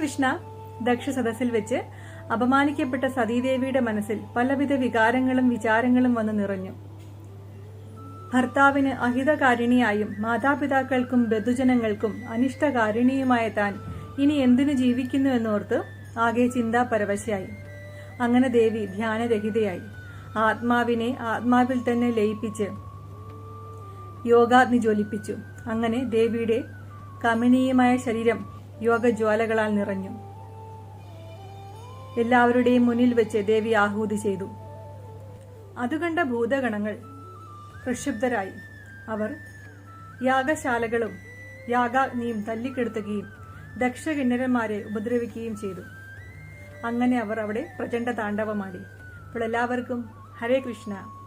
കൃഷ്ണ ദക്ഷ സദസ്സിൽ വെച്ച് അപമാനിക്കപ്പെട്ട സതീദേവിയുടെ മനസ്സിൽ പലവിധ വികാരങ്ങളും വിചാരങ്ങളും വന്നു നിറഞ്ഞു. ഭർത്താവിന് അഹിതകാരിണിയായും മാതാപിതാക്കൾക്കും ബന്ധുജനങ്ങൾക്കും അനിഷ്ടകാരിണിയുമായ താൻ ഇനി എന്തിനു ജീവിക്കുന്നു എന്നോർത്ത് ആകെ ചിന്താ പരവശയായി അങ്ങനെ ദേവി ധ്യാനരഹിതയായി. ആത്മാവിനെ ആത്മാവിൽ തന്നെ ലയിപ്പിച്ച് യോഗാഗ്നി ജ്വലിപ്പിച്ചു. അങ്ങനെ ദേവിയുടെ കമനീയമായ ശരീരം യോഗജ്വാലകളാൽ നിറഞ്ഞു. എല്ലാവരുടെയും മുന്നിൽ വെച്ച് ദേവി ആഹൂതി ചെയ്തു. അതുകണ്ട ഭൂതഗണങ്ങൾ പ്രക്ഷുബ്ധരായി. അവർ യാഗശാലകളും യാഗാഗ്നിയും തല്ലിക്കെടുത്തുകയും ദക്ഷകിന്നരന്മാരെ ഉപദ്രവിക്കുകയും ചെയ്തു. അങ്ങനെ അവർ അവിടെ പ്രചണ്ഡ താണ്ഡവമാടി. അപ്പോൾ എല്ലാവർക്കും ഹരേ കൃഷ്ണ.